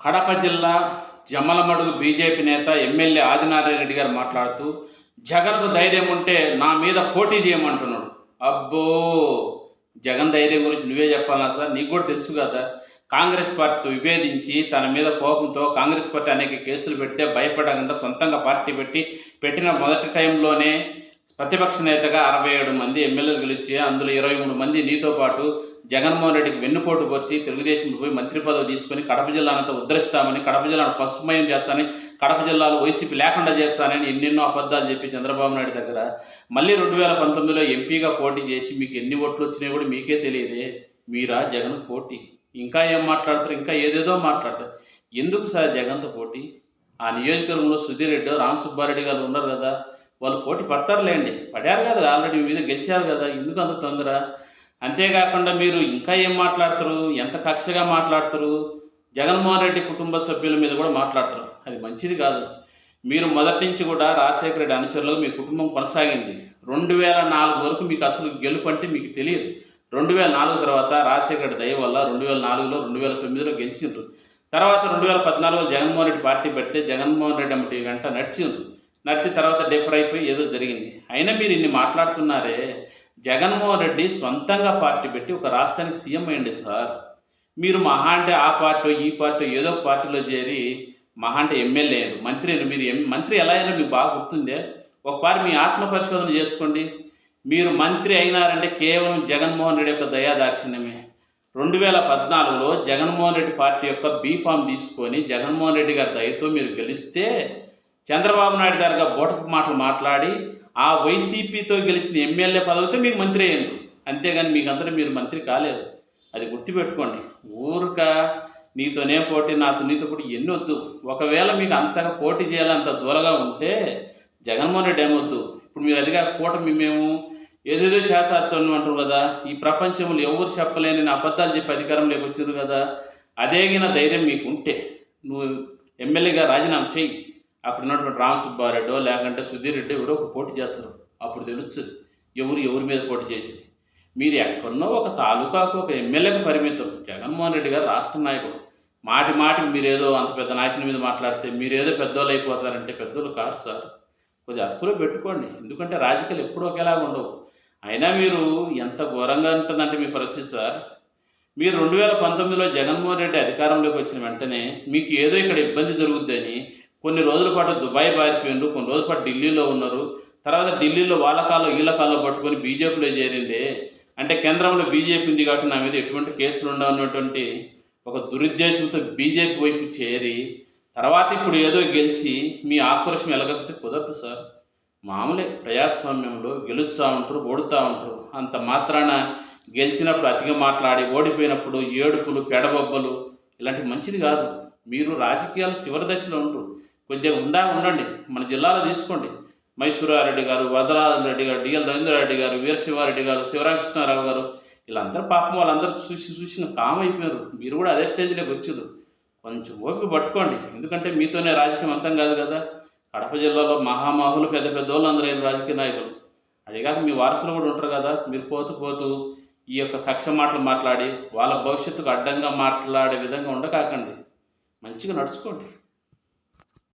కడప జిల్లా జమలమడుగు బీజేపీ నేత ఎమ్మెల్యే ఆదినారాయణ రెడ్డి గారు మాట్లాడుతూ జగన్కు ధైర్యం ఉంటే నా మీద పోటీ చేయమంటున్నాడు. అబ్బో! జగన్ ధైర్యం గురించి నువ్వే చెప్పాలా సార్? నీకు కూడా తెలుసు కదా కాంగ్రెస్ పార్టీతో విభేదించి తన మీద కోపంతో కాంగ్రెస్ పార్టీ అనేక కేసులు పెడితే భయపడకుండా సొంతంగా పార్టీ పెట్టి పెట్టిన మొదటి టైంలోనే ప్రతిపక్ష నేతగా అరవై ఏడు మంది ఎమ్మెల్యేలు గెలిచి అందులో ఇరవై మూడు మంది నీతో పాటు జగన్మోహన్ రెడ్డికి వెన్నుపోటు పరిచి తెలుగుదేశం పోయి మంత్రి పదవి తీసుకొని కడప జిల్లానంతా ఉద్ధరిస్తామని కడప జిల్లాను పసుమయం చేస్తానని కడప జిల్లాలో వైసీపీ లేకుండా చేస్తానని ఎన్నెన్నో అబద్ధాలు చెప్పి చంద్రబాబు నాయుడు దగ్గర మళ్ళీ రెండు వేల పంతొమ్మిదిలో ఎంపీగా పోటీ చేసి మీకు ఎన్ని ఓట్లు వచ్చినాయో కూడా మీకే తెలియదే. మీరా జగన్ పోటీ? ఇంకా ఏం మాట్లాడతారు? ఇంకా ఏదేదో మాట్లాడతారు. ఎందుకు సార్ జగన్తో పోటీ? ఆ నియోజకవర్గంలో సుధీర్ రెడ్డి రామ్ సుబ్బారెడ్డి గారు ఉన్నారు కదా. వాళ్ళు పోటీ పడతారులేండి. పడారు కదా ఆల్రెడీ మీద గెలిచారు కదా. ఎందుకు అంత తొందర? అంతేకాకుండా మీరు ఇంకా ఏం మాట్లాడతారు? ఎంత కక్షగా మాట్లాడతారు? జగన్మోహన్ రెడ్డి కుటుంబ సభ్యుల మీద కూడా మాట్లాడతారు. అది మంచిది కాదు. మీరు మొదటి నుంచి కూడా రాజశేఖర రెడ్డి అనుచరులకు మీ కుటుంబం కొనసాగింది. రెండు వేల నాలుగు వరకు మీకు అసలు గెలుపు అంటే మీకు తెలియదు. రెండు వేల నాలుగు తర్వాత రాజశేఖర రెడ్డి దయ వల్ల రెండు వేల నాలుగులో రెండు వేల తొమ్మిదిలో గెలిచిండ్రు. తర్వాత రెండు వేల పద్నాలుగులో జగన్మోహన్ రెడ్డి పార్టీ పెడితే జగన్మోహన్ రెడ్డి అమ్మటి వెంట నడిచిండ్రు. నడిచిన తర్వాత డిఫర్ అయిపోయి ఏదో జరిగింది. అయినా మీరు ఇన్ని మాట్లాడుతున్నారే జగన్మోహన్ రెడ్డి సొంతంగా పార్టీ పెట్టి ఒక రాష్ట్రానికి సీఎం అయ్యండి సార్. మీరు మహా అంటే ఆ పార్టీ ఈ పార్టీ ఏదో ఒక పార్టీలో చేరి మహా అంటే ఎమ్మెల్యే అయ్యారు. మంత్రి అయ్యారు. మీరు ఎం మంత్రి ఎలా అయినా మీకు బాగా గుర్తుందే. ఒకసారి మీ ఆత్మ పరిశోధన చేసుకోండి. మీరు మంత్రి అయినారంటే కేవలం జగన్మోహన్ రెడ్డి యొక్క దయాదాక్షిణ్యమే. రెండు వేల పద్నాలుగులో జగన్మోహన్ రెడ్డి పార్టీ యొక్క బీఫామ్ తీసుకొని జగన్మోహన్ రెడ్డి గారి దయతో మీరు గెలిస్తే చంద్రబాబు నాయుడు గారుగా బోటపు మాటలు మాట్లాడి ఆ వైసీపీతో గెలిచిన ఎమ్మెల్యే పదవితో మీకు మంత్రి అయ్యింది అంతేగాని మీకు అందరూ మీరు మంత్రి కాలేదు. అది గుర్తుపెట్టుకోండి. ఊరక నీతోనే పోటీ నాతో నీతో పోటీ ఎన్ని వద్దు ఒకవేళ మీకు అంతగా పోటీ చేయాలంత దూరగా ఉంటే జగన్మోహన్ రెడ్డి ఏమొద్దు. ఇప్పుడు మీరు అదిగా కూటమి మేము ఏదేదో శాస్త్రం అంటారు కదా ఈ ప్రపంచంలో ఎవరు చెప్పలేని అబద్ధాలు చెప్పి అధికారంలోకి వచ్చారు కదా అదేగిన ధైర్యం మీకు ఉంటే నువ్వు ఎమ్మెల్యేగా రాజీనామా చెయ్యి. అక్కడ ఉన్నటువంటి రామ సుబ్బారెడ్డో లేకుంటే సుధీర్ రెడ్డి ఎవరో ఒక పోటీ చేస్తారు. అప్పుడు తెలుస్తుంది ఎవరు ఎవరి మీద పోటీ చేసేది. మీరు ఎక్కడనో ఒక తాలూకాకు ఒక ఎమ్మెల్యేకి పరిమితం. జగన్మోహన్ రెడ్డి గారు రాష్ట్ర నాయకుడు. మాటి మాటికి మీరేదో అంత పెద్ద నాయకుని మీద మాట్లాడితే మీరేదో పెద్దోళ్ళు అయిపోతారంటే పెద్దోళ్ళు కాదు సార్. కొద్దిగా అదుపులో పెట్టుకోండి. ఎందుకంటే రాజకీయాలు ఎప్పుడూ ఒకేలాగా ఉండవు. అయినా మీరు ఎంత ఘోరంగా ఉంటుందంటే మీ పరిస్థితి సార్. మీరు రెండు వేల పంతొమ్మిదిలో జగన్మోహన్ రెడ్డి అధికారంలోకి వచ్చిన వెంటనే మీకు ఏదో ఇక్కడ ఇబ్బంది జరుగుద్దని కొన్ని రోజుల పాటు దుబాయ్ పారిపోయిండ్రు కొన్ని రోజుల పాటు ఢిల్లీలో ఉన్నారు. తర్వాత ఢిల్లీలో వాళ్ళ కాల్లో వీళ్ళ కాల్లో పట్టుకొని బీజేపీలో చేరిండే అంటే కేంద్రంలో బీజేపీ ఉంది కాబట్టి నా మీద ఎటువంటి కేసులు ఉండవన్నటువంటి ఒక దురుద్దేశంతో బీజేపీ వైపు చేరి తర్వాత ఇప్పుడు ఏదో గెలిచి మీ ఆక్రోషం ఎలగకపోతే కుదరదు సార్. మామూలే ప్రజాస్వామ్యంలో గెలుస్తూ ఉంటారు ఓడుతూ ఉంటారు. అంత మాత్రాన గెలిచినప్పుడు అతిగా మాట్లాడి ఓడిపోయినప్పుడు ఏడుపులు పెడబొబ్బలు ఇలాంటి మంచిది కాదు. మీరు రాజకీయాలు చివరి దశలో ఉంటారు. కొద్దిగా ఉండా ఉండండి. మన జిల్లాలో తీసుకోండి. మైసూరారెడ్డి గారు వదరాజు రెడ్డి గారు డిఎల్ రవీంద్రారెడ్డి గారు వీరశివారెడ్డి గారు శివరామకృష్ణారావు గారు వీళ్ళందరూ పాపం వాళ్ళందరూ చూసి చూసి కామ్ అయిపోయారు. మీరు కూడా అదే స్టేజ్లోకి వచ్చారు. కొంచెం ఓపిక పట్టుకోండి. ఎందుకంటే మీతోనే రాజకీయం అంతం కాదు కదా. కడప జిల్లాలో మహామహులు పెద్ద పెద్ద వాళ్ళు అందరూ అయిన రాజకీయ నాయకులు. అదిగాక మీ వారసులు కూడా ఉంటారు కదా. మీరు పోతూ పోతూ ఈ యొక్క కక్ష మాటలు మాట్లాడి వాళ్ళ భవిష్యత్తుకు అడ్డంగా మాట్లాడే విధంగా ఉండకాకండి. మంచిగా నడుచుకోండి.